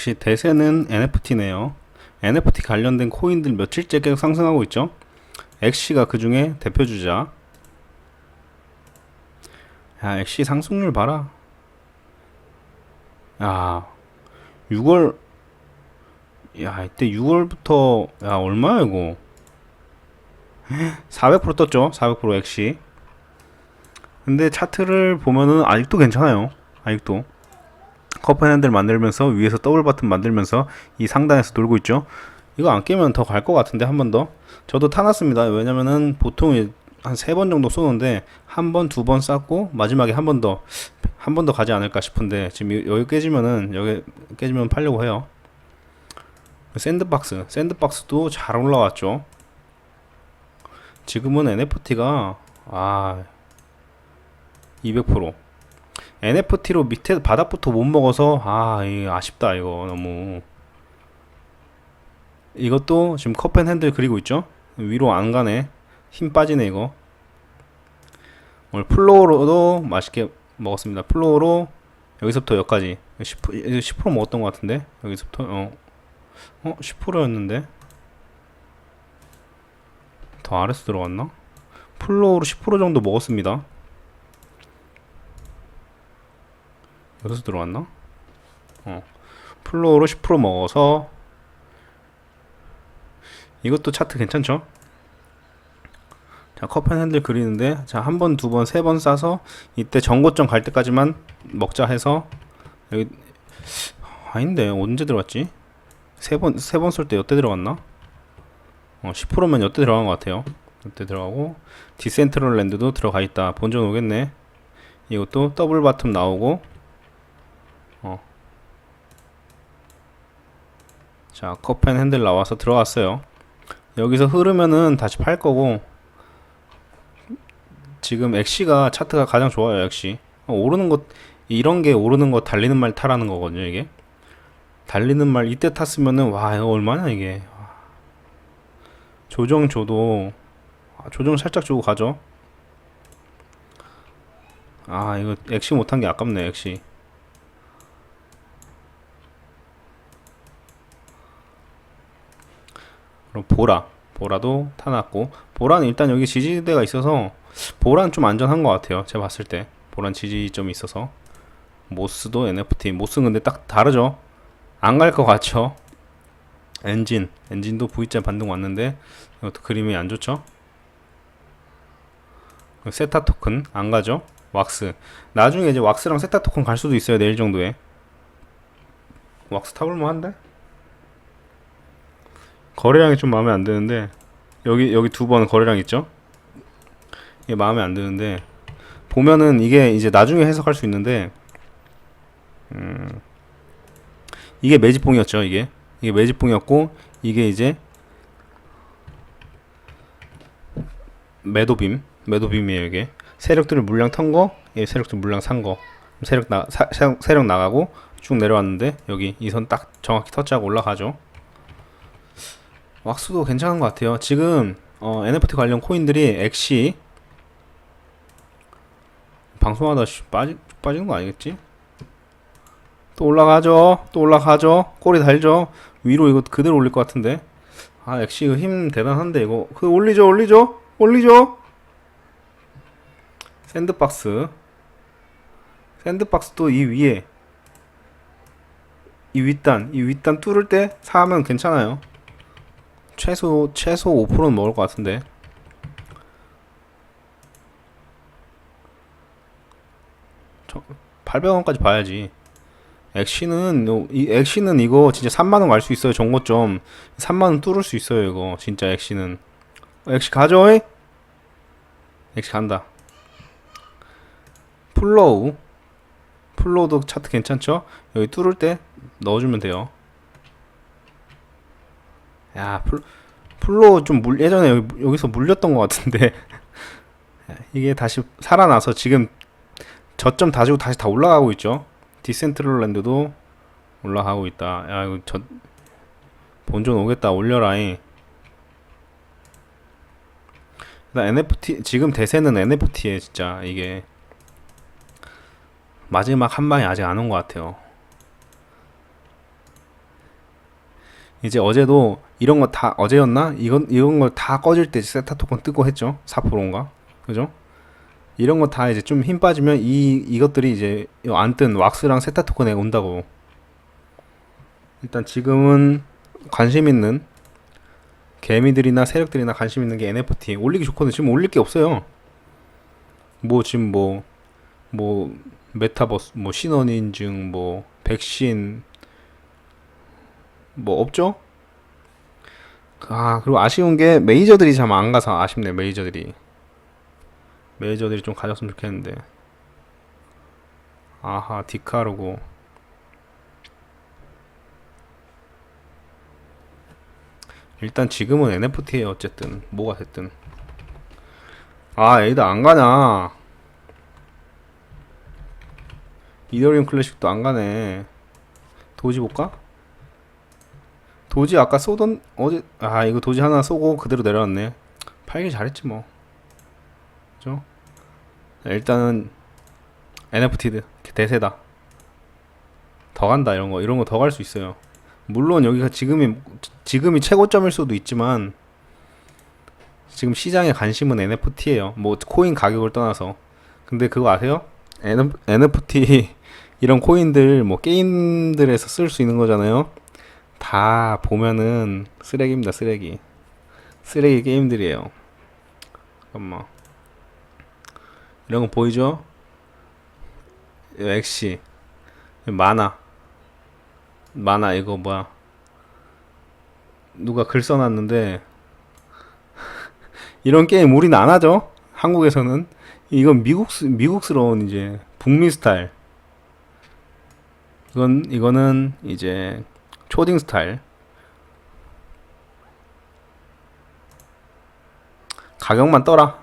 역시 대세는 NFT네요. NFT 관련된 코인들 며칠째 계속 상승하고 있죠. 엑시가 그 중에 대표주자. 야, 엑시 상승률 봐라. 야, 6월, 야, 이때 6월부터, 야, 얼마야, 이거. 400% 떴죠? 400% 엑시. 근데 차트를 보면은 아직도 괜찮아요. 아직도. 커플핸들 만들면서 위에서 더블 버튼 만들면서 이 상단에서 돌고 있죠. 이거 안 깨면 더 갈 것 같은데 한 번 더. 저도 타났습니다. 왜냐면은 보통 한 세 번 정도 쏘는데 한 번, 두번 쐈고 마지막에 한 번 더, 한 번 더 가지 않을까 싶은데 지금 여기 깨지면은 여기 깨지면 팔려고 해요. 샌드박스, 샌드박스도 잘 올라왔죠. 지금은 NFT가 아 200% NFT로 밑에 바닥부터 못 먹어서 아 아쉽다 이거 너무. 이것도 지금 컵앤 핸들 그리고 있죠? 위로 안 가네. 힘 빠지네 이거. 오늘 플로우로도 맛있게 먹었습니다. 플로우로 여기서부터 여기까지. 10%, 10% 먹었던 것 같은데? 여기서부터? 어, 어? 10%였는데? 더 아래서 들어갔나? 플로우로 10% 정도 먹었습니다 여기서 들어왔나? 어. 플로어로 10% 먹어서 이것도 차트 괜찮죠? 자, 컵앤 핸들 그리는데 자, 한 번, 두 번, 세 번 싸서 이때 정고점 갈 때까지만 먹자 해서 여기 아닌데 언제 들어갔지? 세 번, 세 번 쏠 때 여태 들어갔나? 어, 10%면 여태 들어간 것 같아요. 여태 들어가고 디센트럴 랜드도 들어가 있다. 본전 오겠네. 이것도 더블 바텀 나오고 자, 컵앤 핸들 나와서 들어갔어요. 여기서 흐르면은 다시 팔 거고 지금 엑시가 차트가 가장 좋아요, 엑시. 어, 오르는 것 이런 게 오르는 거 달리는 말 타라는 거거든요, 이게. 달리는 말 이때 탔으면은 와, 이거 얼마냐 이게. 조정 줘도 아, 조정 살짝 주고 가죠. 아, 이거 엑시 못한 게 아깝네, 엑시. 그럼 보라. 보라도 타놨고. 보라는 일단 여기 지지대가 있어서 보라는 좀 안전한 것 같아요. 제가 봤을 때. 보라는 지지점이 있어서. 모스도 NFT 모스는 근데 딱 다르죠? 안 갈 것 같죠? 엔진. 엔진도 V자 반등 왔는데 이것도 그림이 안 좋죠? 세타 토큰. 안 가죠? 왁스. 나중에 이제 왁스랑 세타 토큰 갈 수도 있어요. 내일 정도에. 왁스 타볼만 한데 거래량이 좀 마음에 안 드는데 여기 여기 두 번 거래량 있죠? 이게 마음에 안 드는데 보면은 이게 이제 나중에 해석할 수 있는데 음 이게 매집봉이었죠 이게. 이게 매집봉이었고 이게 이제 매도빔 매도빔이에요 이게. 세력들을 물량 턴거 예, 세력들 물량 산거. 세력 세력 나가고 쭉 내려왔는데 여기 이 선 딱 정확히 터치하고 올라가죠 왁스도 괜찮은 것 같아요. 지금 어, NFT 관련 코인들이 엑시 방송하다 씨, 빠지, 빠지는 거 아니겠지? 또 올라가죠. 또 올라가죠. 꼬리 달죠. 위로 이거 그대로 올릴 것 같은데. 아 엑시 이거 힘 대단한데 이거 그 올리죠 올리죠 올리죠. 샌드박스 샌드박스도 이 위에 이 윗단 이 윗단 뚫을 때 사면 괜찮아요. 최소 최소 5%는 먹을 것 같은데. 저 800원까지 봐야지. 엑시는 요- 이 엑시는 이거 진짜 3만 원 갈 수 있어요. 정고점 3만 원 뚫을 수 있어요. 이거 진짜 엑시는. 어, 엑시 가져. 이? 엑시 간다. 플로우 플로우도 차트 괜찮죠? 여기 뚫을 때 넣어주면 돼요. 야, 플, 플로 좀 물, 예전에 여기, 여기 서 물렸던 것 같은데. 이게 다시 살아나서 지금 저점 다지고 다시 다 올라가고 있죠. 디센트럴랜드도 올라가고 있다. 야, 이거 저, 본전 오겠다. 올려라잉. 나 NFT, 지금 대세는 NFT에 진짜 이게. 마지막 한 방이 아직 안 온 것 같아요. 이제 어제도 이런 거 다 어제였나? 이건 이런 걸 다 꺼질 때 세타 토큰 뜨고 했죠. 4%인가? 그죠? 이런 거 다 이제 좀 힘 빠지면 이 이것들이 이제 안 뜬 왁스랑 세타 토큰에 온다고. 일단 지금은 관심 있는 개미들이나 세력들이나 관심 있는 게 NFT 올리기 좋거든요. 지금 올릴 게 없어요. 뭐 지금 뭐뭐 메타버스 뭐 신원 인증 뭐 백신 뭐 없죠? 아 그리고 아쉬운 게 메이저들이 참 안 가서 아쉽네 메이저들이. 메이저들이 좀 가졌으면 좋겠는데. 아하 디카르고. 일단 지금은 NFT에요 어쨌든 뭐가 됐든. 아 에이다 안 가냐? 이더리움 클래식도 안 가네. 도지 볼까? 도지 아까 쏘던 어제 아 이거 도지 하나 쏘고 그대로 내려왔네. 팔길 잘했지 뭐. 그죠? 일단은 NFT 대세다. 더 간다 이런 거. 이런 거 더 갈 수 있어요. 물론 여기가 지금이 지금이 최고점일 수도 있지만 지금 시장의 관심은 NFT예요. 뭐 코인 가격을 떠나서. 근데 그거 아세요? NFT 이런 코인들 뭐 게임들에서 쓸 수 있는 거잖아요 다 보면은 쓰레기입니다 쓰레기. 쓰레기 게임들이에요. 잠깐만. 이런 거 보이죠? 엑시. 만화. 만화 이거 뭐야? 누가 글 써놨는데. 이런 게임 우리는 안 하죠? 한국에서는? 이건 미국 미국스러운 이제 북미 스타일. 이건 이거는 이제 초딩 스타일. 가격만 떠라